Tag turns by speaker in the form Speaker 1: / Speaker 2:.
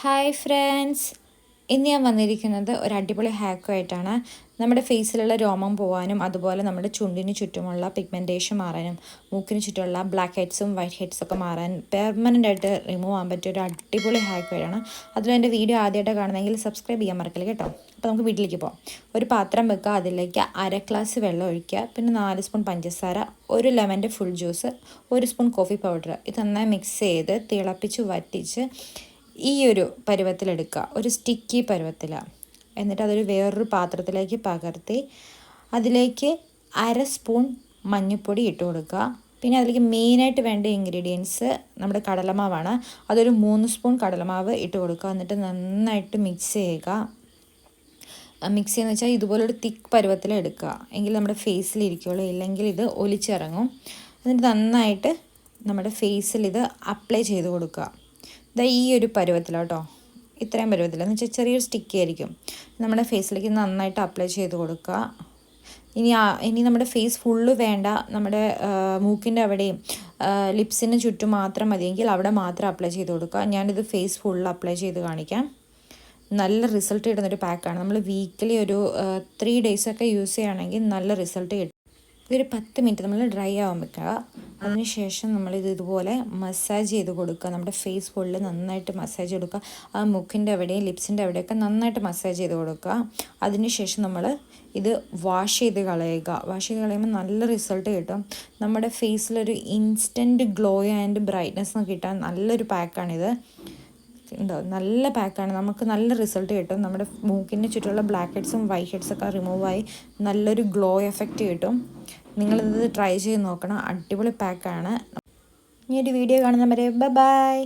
Speaker 1: Hi friends ഇന്ന് ഞാൻ വന്നിരിക്കുന്നത് ഒരു അടിപൊളി ഹാക്കുമായിട്ടാണ് നമ്മുടെ ഫേസിലുള്ള രോമം പോകാനും അതുപോലെ നമ്മുടെ ചുണ്ടിന് ചുറ്റുമുള്ള പിഗ്മെന്റേഷൻ മാറാനും മൂക്കിന് ചുറ്റുമുള്ള ബ്ലാക്ക് ഹെഡ്സും വൈറ്റ് ഹെഡ്സും ഒക്കെ മാറാൻ പെർമനന്റ് ആയിട്ട് റിമൂവ് ആകാൻ പറ്റിയ ഒരു അടിപൊളി ഹാക്കുമായിട്ടാണ് അതിലും എന്റെ വീഡിയോ ആദ്യമായിട്ട് കാണുന്നെങ്കിൽ സബ്സ്ക്രൈബ് ചെയ്യാൻ മറക്കില്ല കേട്ടോ? അപ്പോൾ നമുക്ക് വീട്ടിലേക്ക് പോകാം ഒരു പാത്രം വെക്കുക അതിലേക്ക് അര ഗ്ലാസ് വെള്ളം ഒഴിക്കുക പിന്നെ നാല് സ്പൂൺ പഞ്ചസാര ഒരു ലെമന്റെ ഫുൾ ജ്യൂസ് ഒരു സ്പൂൺ കോഫി പൗഡർ ഇത് നന്നായി മിക്സ് ചെയ്ത് തിളപ്പിച്ച് വറ്റിച്ച് ഈ ഒരു പരുവത്തിലെടുക്കുക. ഒരു സ്റ്റിക്കി പരുവത്തിൽ എന്നിട്ട് അതൊരു വേറൊരു പാത്രത്തിലേക്ക് പകർത്തി അതിലേക്ക് അര സ്പൂൺ മഞ്ഞൾപ്പൊടി ഇട്ട് കൊടുക്കുക. പിന്നെ അതിലേക്ക് മെയിനായിട്ട് വേണ്ട ഇൻഗ്രീഡിയൻസ് നമ്മുടെ കടലമാവാണ്. അതൊരു മൂന്ന് സ്പൂൺ കടലമാവ് ഇട്ട് കൊടുക്കുക. എന്നിട്ട് നന്നായിട്ട് മിക്സ് ചെയ്യുക. മിക്സ് ചെയ്യുന്ന വെച്ചാൽ ഇതുപോലൊരു തിക്ക് പരുവത്തിൽ എടുക്കുക. എങ്കിൽ നമ്മുടെ ഫേസിൽ ഇരിക്കുകയുള്ളൂ. ഇല്ലെങ്കിൽ ഇത് ഒലിച്ചിറങ്ങും. എന്നിട്ട് നന്നായിട്ട് നമ്മുടെ ഫേസിൽ ഇത് അപ്ലൈ ചെയ്ത് കൊടുക്കുക. ഇതാ ഈ ഒരു പരുവത്തിലോട്ടോ. ഇത്രയും പരുവത്തിൽ എന്ന് വെച്ചാൽ ചെറിയൊരു സ്റ്റിക്ക് ആയിരിക്കും. നമ്മുടെ ഫേസിലേക്ക് നന്നായിട്ട് അപ്ലൈ ചെയ്ത് കൊടുക്കുക. ഇനി ഇനി നമ്മുടെ ഫേസ് ഫുള്ള് വേണ്ട. നമ്മുടെ മൂക്കിന്റെ അവിടെയും ലിപ്സിന് ചുറ്റും മാത്രം മതിയെങ്കിൽ അവിടെ മാത്രം അപ്ലൈ ചെയ്ത് കൊടുക്കുക. ഞാനിത് ഫേസ് ഫുള്ള് അപ്ലൈ ചെയ്ത് കാണിക്കാം. നല്ല റിസൾട്ട് കിട്ടുന്നൊരു പാക്കാണ് നമ്മൾ വീക്കിലി ഒരു ത്രീ ഡേയ്സൊക്കെ യൂസ് ചെയ്യുകയാണെങ്കിൽ നല്ല റിസൾട്ട് കിട്ടും. ഇതൊരു പത്ത് മിനിറ്റ് നമ്മൾ ഡ്രൈ ആവാൻ വെക്കുക. അതിനുശേഷം നമ്മളിത് ഇതുപോലെ മസാജ് ചെയ്ത് കൊടുക്കുക. നമ്മുടെ ഫേസ് ഫുള്ള് നന്നായിട്ട് മസാജ് കൊടുക്കുക. ആ മുക്കിന്റെ അവിടെയും ലിപ്സിന്റെ അവിടെയൊക്കെ നന്നായിട്ട് മസാജ് ചെയ്ത് കൊടുക്കുക. അതിനുശേഷം നമ്മൾ ഇത് വാഷ് ചെയ്ത് കളയുക. വാഷ് ചെയ്ത് കളയുമ്പോൾ നല്ല റിസൾട്ട് കിട്ടും. നമ്മുടെ ഫേസിലൊരു ഇൻസ്റ്റന്റ് ഗ്ലോ ആൻഡ് ബ്രൈറ്റ്നസ് കിട്ടാൻ നല്ലൊരു പാക്കാണിത് ഉണ്ടോ നല്ല പാക്കാണ് നമുക്ക് നല്ല റിസൾട്ട് കിട്ടും. നമ്മുടെ മൂക്കിന്റെ ചുറ്റുമുള്ള ബ്ലാക്ക് ഹെഡ്സും വൈറ്റ് ഹെഡ്സൊക്കെ റിമൂവായി നല്ലൊരു ഗ്ലോ എഫക്റ്റ് കിട്ടും. നിങ്ങളിത് ട്രൈ ചെയ്ത് നോക്കണം. അടിപൊളി പാക്കാണ് ഇനി ഒരു വീഡിയോ കാണുന്നവരെ ബൈ